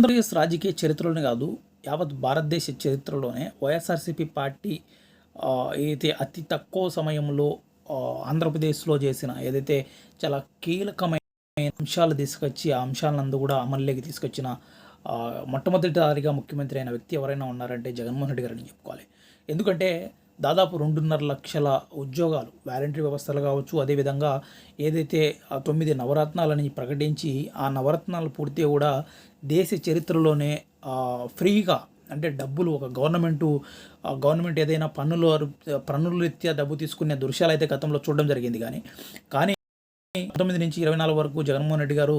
ఆంధ్రప్రదేశ్ రాజకీయ చరిత్రలోనే కాదు యావత్ భారతదేశ చరిత్రలోనే వైఎస్ఆర్సీపీ పార్టీ ఏదైతే అతి తక్కువ సమయంలో ఆంధ్రప్రదేశ్లో చేసిన ఏదైతే చాలా కీలకమైన అంశాలు తీసుకొచ్చి ఆ అంశాలందు కూడా అమల్లోకి తీసుకొచ్చిన మొట్టమొదటిసారిగా ముఖ్యమంత్రి అయిన వ్యక్తి ఎవరైనా ఉన్నారంటే జగన్మోహన్ రెడ్డి గారని చెప్పుకోవాలి. ఎందుకంటే దాదాపు రెండున్నర లక్షల ఉద్యోగాలు వాలంటరీ వ్యవస్థలు కావచ్చు అదేవిధంగా ఏదైతే ఆ తొమ్మిది నవరత్నాలని ప్రకటించి ఆ నవరత్నాలు పూర్తిగా కూడా దేశ చరిత్రలోనే ఫ్రీగా అంటే డబ్బులు ఒక గవర్నమెంటు గవర్నమెంట్ ఏదైనా పన్నులు పన్నుల రీత్యా డబ్బు తీసుకునే దృశ్యాలు అయితే గతంలో చూడడం జరిగింది కానీ కానీ పంతొమ్మిది నుంచి ఇరవై నాలుగు వరకు జగన్మోహన్ రెడ్డి గారు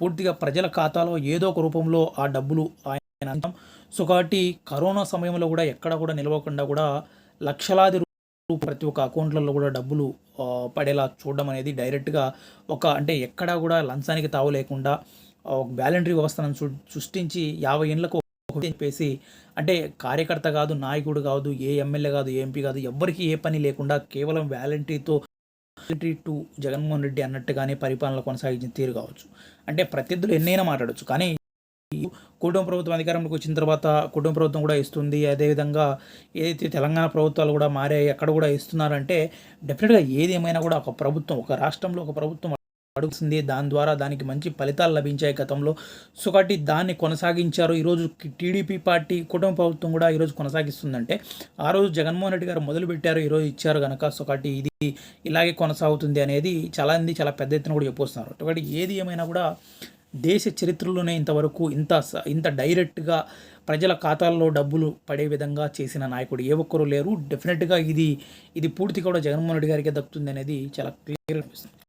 పూర్తిగా ప్రజల ఖాతాలో ఏదో ఒక రూపంలో ఆ డబ్బులు ఆయన సో కాబట్టి కరోనా సమయంలో కూడా ఎక్కడ కూడా నిలవకుండా కూడా లక్షలాది ప్రతి ఒక్క అకౌంట్లలో కూడా డబ్బులు పడేలా చూడడం అనేది డైరెక్ట్గా ఒక అంటే ఎక్కడా కూడా లంచానికి తావు లేకుండా ఒక వ్యాలంటరీ వ్యవస్థను సృష్టించి యాభై ఏళ్ళకు చెప్పేసి అంటే కార్యకర్త కాదు నాయకుడు కాదు ఏ ఎమ్మెల్యే కాదు ఏ ఎంపీ కాదు ఎవ్వరికి ఏ పని లేకుండా కేవలం వ్యాలంటరీతో వ్యాలంటరీ టు జగన్మోహన్ రెడ్డి అన్నట్టుగానే పరిపాలన కొనసాగించిన తీరు కావచ్చు. అంటే ప్రత్యర్థులు ఎన్నైనా మాట్లాడవచ్చు కానీ కుటుంబ ప్రభుత్వం అధికారంలోకి వచ్చిన తర్వాత కుటుంబ ప్రభుత్వం కూడా ఇస్తుంది. అదేవిధంగా ఏదైతే తెలంగాణ ప్రభుత్వాలు కూడా మారాయి అక్కడ కూడా ఇస్తున్నారంటే డెఫినెట్గా ఏది ఏమైనా కూడా ఒక ప్రభుత్వం ఒక రాష్ట్రంలో ఒక ప్రభుత్వం అడుగుతుంది. దాని ద్వారా దానికి మంచి ఫలితాలు లభించాయి గతంలో. సో కాబట్టి దాన్ని కొనసాగించారు. ఈరోజు టీడీపీ పార్టీ కుటుంబ ప్రభుత్వం కూడా ఈరోజు కొనసాగిస్తుందంటే ఆ రోజు జగన్మోహన్ రెడ్డి గారు మొదలు పెట్టారు ఈరోజు ఇచ్చారు కనుక సో కాబట్టి ఇది ఇలాగే కొనసాగుతుంది అనేది చాలా మంది చాలా పెద్ద ఎత్తున కూడా చెప్పొస్తున్నారు. కాబట్టి ఏది ఏమైనా కూడా దేశ చరిత్రలోనే ఇంతవరకు ఇంత స- ఇంత డైరెక్ట్గా ప్రజల ఖాతాల్లో డబ్బులు పడే విధంగా చేసిన నాయకుడు. ఏ ఒక్కరు లేరు. డెఫినెట్గా ఇది ఇది పూర్తి కూడా జగన్మోహన్ రెడ్డి గారికి దక్కుతుంది అనేది చాలా క్లియర్ అనిపిస్తుంది.